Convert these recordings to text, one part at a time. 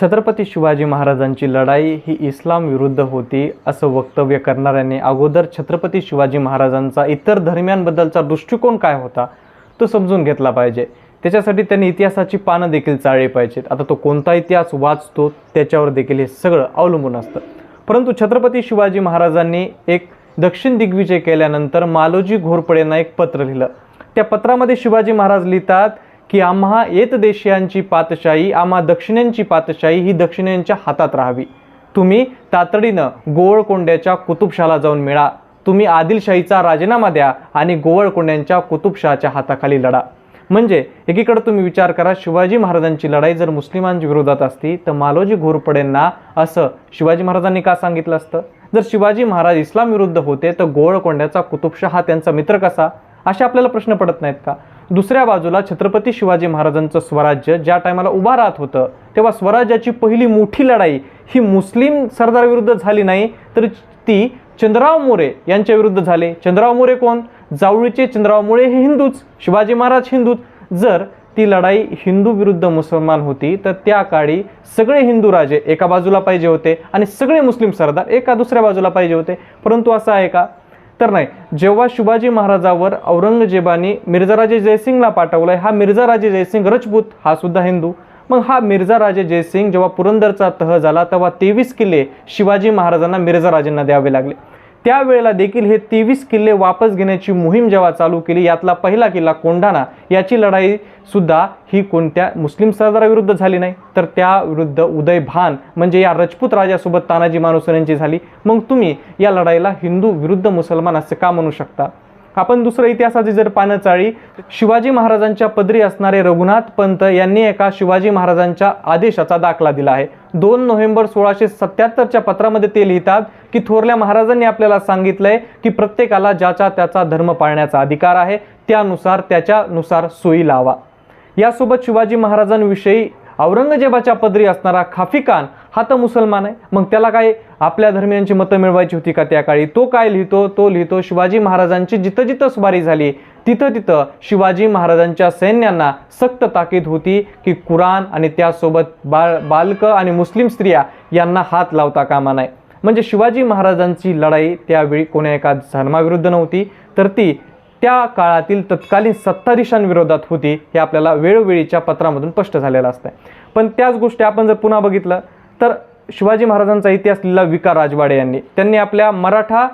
छत्रपती शिवाजी महाराजांची लढाई ही इस्लाम विरुद्ध होती असं वक्तव्य करणाऱ्यांनी अगोदर छत्रपती शिवाजी महाराजांचा इतर धर्मियांबद्दलचा दृष्टिकोन काय होता तो समजून घेतला पाहिजे. त्याच्यासाठी त्यांनी इतिहासाची पानं देखील चाळली पाहिजेत. आता तो कोणता इतिहास वाचतो त्याच्यावर देखील हे सगळं अवलंबून असतं. परंतु छत्रपती शिवाजी महाराजांनी एक दक्षिण दिग्विजय केल्यानंतर मालोजी घोरपडेंना एक पत्र लिहिलं. त्या पत्रामध्ये शिवाजी महाराज लिहितात की आम्हा येत देशियांची पातशाही आम्हा दक्षिणेंची पातशाही ही दक्षिणेंच्या हातात राहावी. तुम्ही तातडीनं गोवळकोंड्याच्या कुतुबशाला जाऊन मिळा. तुम्ही आदिलशाहीचा राजीनामा द्या आणि गोवळकोंड्यांच्या कुतुबशहाच्या हाताखाली लढा. म्हणजे एकीकडे तुम्ही विचार करा शिवाजी महाराजांची लढाई जर मुस्लिमांच्या विरोधात असती तर मालोजी घोरपडेंना असं शिवाजी महाराजांनी का सांगितलं असतं? जर शिवाजी महाराज इस्लाम विरुद्ध होते तर गोवळकोंड्याचा कुतुबशाह हा त्यांचा मित्र कसा? असे आपल्याला प्रश्न पडत नाहीत का? दुसऱ्या बाजूला छत्रपती शिवाजी महाराजांचं स्वराज्य ज्या टायमाला उभा राहत होतं तेव्हा स्वराज्याची पहिली मोठी लढाई ही मुस्लिम सरदारविरुद्ध झाली नाही तर ती चंद्रराव मोरे यांच्या विरुद्ध झाले. चंद्रराव मोरे कोण? जावळीचे चंद्रराव मोरे हे हिंदूच शिवाजी महाराज हिंदूच. जर ती लढाई हिंदू विरुद्ध मुसलमान होती तर त्या काळी सगळे हिंदू राजे एका बाजूला पाहिजे होते आणि सगळे मुस्लिम सरदार एका दुसऱ्या बाजूला पाहिजे होते. परंतु असं आहे का? तर नाही. जेव्हा शिवाजी महाराजावर औरंगजेबाने मिर्झाराजे जयसिंगला पाठवलंय हा मिर्झाराजे जयसिंग रजपूत हा सुद्धा हिंदू. मग हा मिर्झा राजे जयसिंग जेव्हा पुरंदरचा तह झाला तेव्हा तेवीस किल्ले शिवाजी महाराजांना मिर्झाराजेंना द्यावे लागले. त्यावेळेला देखील हे तेवीस किल्ले वापस घेण्याची मोहीम जेव्हा चालू केली यातला पहिला किल्ला कोंढाणा याची लढाई सुद्धा ही कोणत्या मुस्लिम सरदाराविरुद्ध झाली नाही. तर त्या विरुद्ध उदय भान म्हणजे या रजपूत राजासोबत तानाजी मानुसर यांची झाली. मग तुम्ही या लढाईला हिंदू विरुद्ध मुसलमान असं का म्हणू शकता? आपण दुसरं इतिहासाची जर पानं चाळी शिवाजी महाराजांच्या पदरी असणारे रघुनाथ पंत यांनी एका शिवाजी महाराजांच्या आदेशाचा दाखला दिला आहे. दोन नोव्हेंबर सोळाशे सत्याहत्तरच्या पत्रामध्ये ते लिहितात की थोरल्या महाराजांनी आपल्याला सांगितलंय की प्रत्येकाला ज्याचा त्याचा धर्म पाळण्याचा अधिकार आहे त्यानुसार त्याच्यानुसार सोयी लावा. यासोबत शिवाजी महाराजांविषयी औरंगजेबाच्या पदरी असणारा खाफी खान हा तर मुसलमान आहे. मग त्याला काय आपल्या धर्मियांची मतं मिळवायची होती का त्या काळी? तो काय लिहितो? तो लिहितो शिवाजी महाराजांची जिथं जिथं स्वारी झाली तिथं तिथं शिवाजी महाराजांच्या सैन्यांना सक्त ताकीद होती की कुराण आणि त्यासोबत बाळ बालकं आणि मुस्लिम स्त्रिया यांना हात लावता कामा नये. म्हणजे शिवाजी महाराजांची लढाई त्यावेळी कोण्या एका धर्माविरुद्ध नव्हती तर ती त्या काळातील तत्कालीन सत्ताधीशांविरोधात होती हे आपल्याला वेळोवेळीच्या पत्रामधून स्पष्ट झालेलं असतं पण त्याच गोष्टी आपण जर पुन्हा बघितलं तर शिवाजी महाराजांचा इतिहास लिहिला विका राजवाडे यांनी. त्यांनी आपल्या मराठा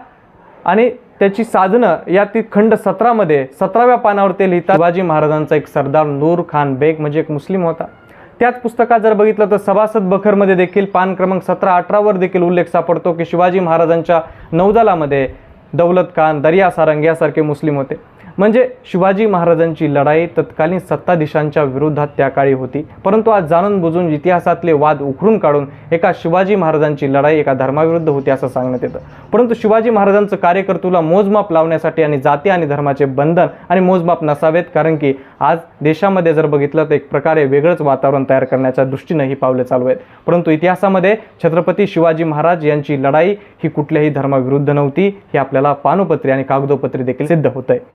आणि त्याची साधनं या ती खंड सतरामध्ये सतराव्या पानावर ते लिहितात. शिवाजी महाराजांचा एक सरदार नूर खान बेग म्हणजे एक मुस्लिम होता. त्याच पुस्तकात जर बघितलं तर सभासद बखरमध्ये देखील पान क्रमांक सतरा अठरावर देखील उल्लेख सापडतो की शिवाजी महाराजांच्या नौदलामध्ये दौलत खान दर्या सारंग यासारखे मुस्लिम होते. म्हणजे शिवाजी महाराजांची लढाई तत्कालीन सत्ताधीशांच्या विरोधात त्या काळी होती. परंतु आज जाणून बुजून इतिहासातले वाद उखडून काढून एका शिवाजी महाराजांची लढाई एका धर्माविरुद्ध होती असं सांगण्यात येतं. परंतु शिवाजी महाराजांचं कार्यकर्तूला मोजमाप लावण्यासाठी आणि जाती आणि धर्माचे बंधन आणि मोजमाप नसावेत कारण की आज देशामध्ये जर बघितलं तर एक प्रकारे वेगळंच वातावरण तयार करण्याच्या दृष्टीनं ही पावले चालू आहेत. परंतु इतिहासामध्ये छत्रपती शिवाजी महाराज यांची लढाई ही कुठल्याही धर्माविरुद्ध नव्हती हे आपल्याला पानोपत्री आणि कागदोपत्री देखील सिद्ध होत आहे